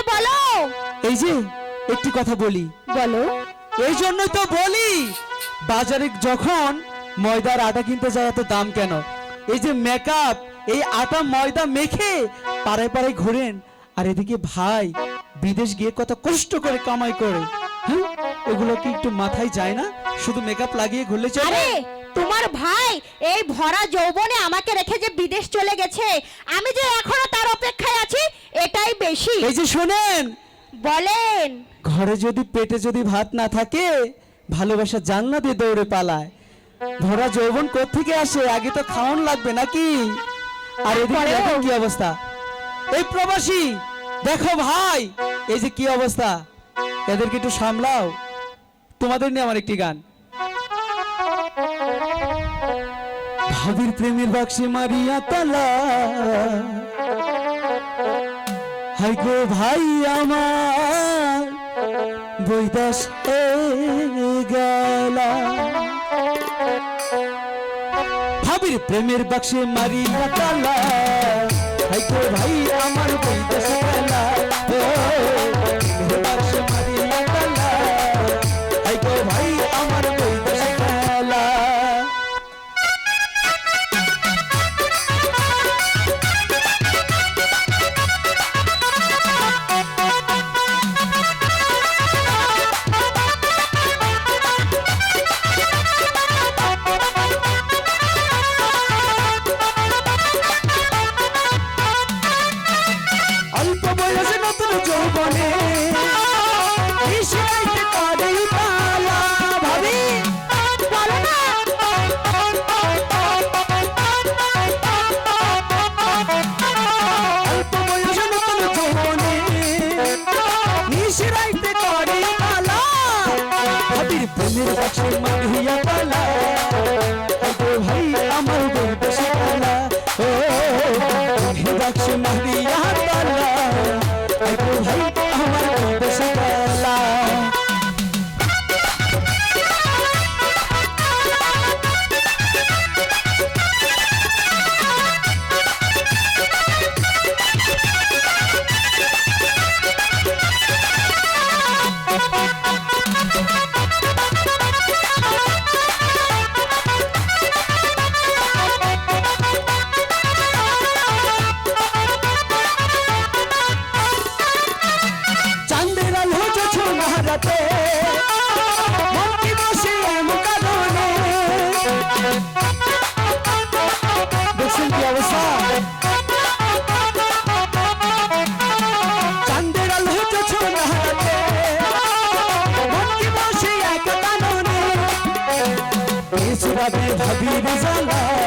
হ্যাঁ বলো। এই যে একটি কথা বলি। বলো। এই জন্যই তো বলি বাজারে যখন ময়দার আটা কিনতে যায় এত দাম কেন? এই যে মেকআপ এই আটা ময়দা মেখে পাড়ায় পাড়ায় ঘোরেন আর এদিকে ভাই বিদেশ গিয়ে কত কষ্ট করে কামাই করে। হ্যাঁ এগুলো কি একটু মাথায় যায় না? শুধু মেকআপ লাগিয়ে ঘুরলে চলে? আরে তোমার ভাই এই ভরা যৌবনে আমাকে রেখে যে বিদেশ চলে গেছে আমি যে এখনও বেশি। এই যে শোনেন। বলেন। ঘরে যদি পেটে যদি ভাত না থাকে ভালোবাসা জানলা দিয়ে দৌড়ে পালায়। ভরা যৌবন থেকে আসে? আগে তো খাওয়ান লাগবে নাকি? আর এদিকে দেখো কি অবস্থা। এই প্রবাসী দেখো ভাই এই যে কি অবস্থা। এদেরকে একটু সামলাও। তোমাদের নিয়ে আমার একটি গান। ভাবির প্রেমের বাক্সে মারিয়া তালা। হাই গো ভাই আমার বৈদাস গেলা। ভাবির প্রেমের বাক্সে মারি তালা হাই গো ভাই আমার বৈদাস প্রেমের বাক্সে সুরাতে ভাবির জালা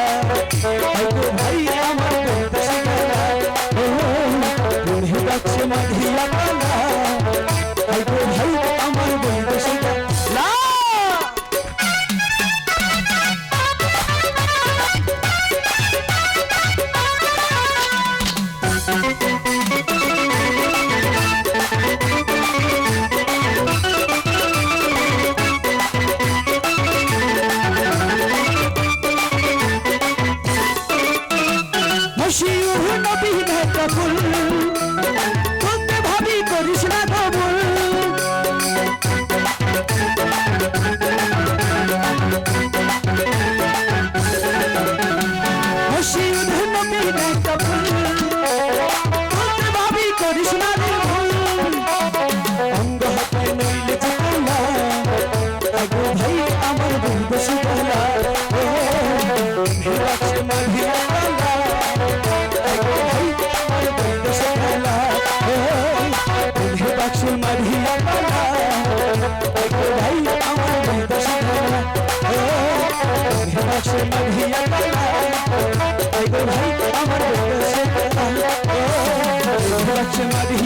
you.